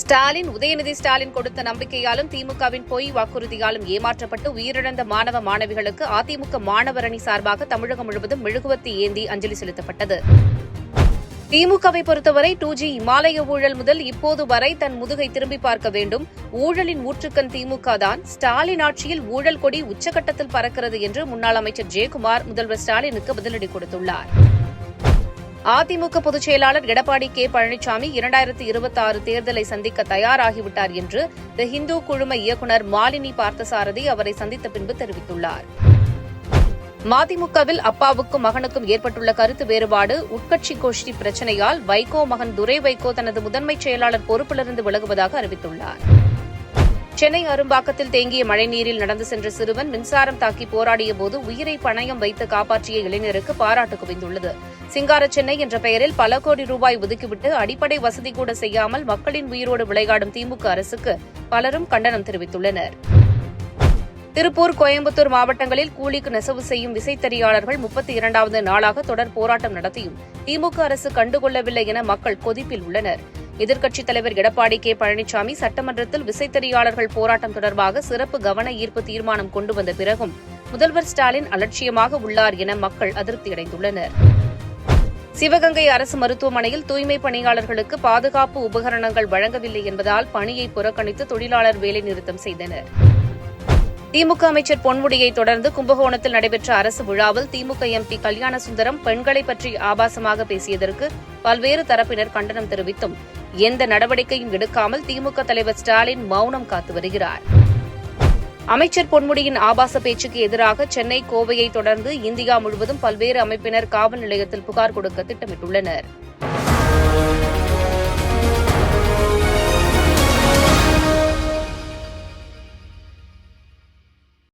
ஸ்டாலின் உதயநிதி ஸ்டாலின் கொடுத்த நம்பிக்கையாலும் திமுகவின் பொய் வாக்குறுதியாலும் ஏமாற்றப்பட்டு உயிரிழந்த மாணவ மாணவிகளுக்கு அதிமுக மாணவரணி சார்பாக தமிழகம் முழுவதும் மெழுகுவர்த்தி ஏந்தி அஞ்சலி செலுத்தப்பட்டது. திமுகவை பொறுத்தவரை டூ ஜி இமாலய ஊழல் முதல் இப்போது வரை தன் முதுகை திரும்பி பார்க்க வேண்டும். ஊழலின் ஊற்றுக்கண் திமுக தான். ஸ்டாலின் ஆட்சியில் ஊழல் கொடி உச்சகட்டத்தில் பறக்கிறது என்று முன்னாள் அமைச்சர் ஜெயக்குமார் முதல்வர் ஸ்டாலினுக்கு பதிலடி கொடுத்துள்ளார். அதிமுக பொதுச் செயலாளர் எடப்பாடி கே பழனிசாமி இரண்டாயிரத்தி இருபத்தி ஆறு தேர்தலை சந்திக்க தயாராகிவிட்டார் என்று தி ஹிந்து குழும இயக்குநர் மாலினி பார்த்தசாரதி அவரை சந்தித்த பின்பு தெரிவித்துள்ளார். மதிமுகவில் அப்பாவுக்கும் மகனுக்கும் ஏற்பட்டுள்ள கருத்து வேறுபாடு உட்கட்சி கோஷ்டி பிரச்சனையால் வைகோ மகன் துரை வைகோ தனது முதன்மைச் செயலாளர் பொறுப்பிலிருந்து விலகுவதாக அறிவித்துள்ளார். சென்னை அரும்பாக்கத்தில் தேங்கிய மழைநீரில் நடந்து சென்ற சிறுவன் மின்சாரம் தாக்கி போராடிய போது உயிரை பணயம் வைத்து காப்பாற்றிய இளைஞருக்கு பாராட்டு குவிந்துள்ளது. சிங்கார சென்னை என்ற பெயரில் பல கோடி ரூபாய் ஒதுக்கிவிட்டு அடிப்படை வசதி கூட செய்யாமல் மக்களின் உயிரோடு விளையாடும் திமுக அரசுக்கு பலரும் கண்டனம் தெரிவித்துள்ளனர். திருப்பூர் கோயம்புத்தூர் மாவட்டங்களில் கூலிக்கு நெசவு செய்யும் விசைத்தறியாளர்கள் முப்பத்தி இரண்டாவது நாளாக தொடர் போராட்டம் நடத்தியும் திமுக அரசு கண்டுகொள்ளவில்லை என மக்கள் கொதிப்பில் உள்ளனர். எதிர்க்கட்சித் தலைவர் எடப்பாடி கே. பழனிசாமி சட்டமன்றத்தில் விசைத்தறியாளர்கள் போராட்டம் தொடர்பாக சிறப்பு கவன ஈர்ப்பு தீர்மானம் கொண்டு வந்த பிறகும் முதல்வர் ஸ்டாலின் அலட்சியமாக உள்ளார் என மக்கள் அதிருப்தியடைந்துள்ளனர் சிவகங்கை அரசு மருத்துவமனையில் தூய்மை பணியாளர்களுக்கு பாதுகாப்பு உபகரணங்கள் வழங்கவில்லை என்பதால் பணியை புறக்கணித்து தொழிலாளர் வேலைநிறுத்தம் செய்தனர். திமுக அமைச்சர் பொன்முடியை தொடர்ந்து கும்பகோணத்தில் நடைபெற்ற அரசு விழாவில் திமுக எம்பி கல்யாணசுந்தரம் பெண்களை பற்றி ஆபாசமாக பேசியதற்கு பல்வேறு தரப்பினர் கண்டனம் தெரிவித்தும் எந்த நடவடிக்கையும் எடுக்காமல் திமுக தலைவர் ஸ்டாலின் மௌனம் காத்து வருகிறார். அமைச்சர் பொன்முடியின் ஆபாச பேச்சுக்கு எதிராக சென்னை கோவையை தொடர்ந்து இந்தியா முழுவதும் பல்வேறு அமைப்பினர் காவல் நிலையத்தில் புகார் கொடுக்க திட்டமிட்டுள்ளனர்.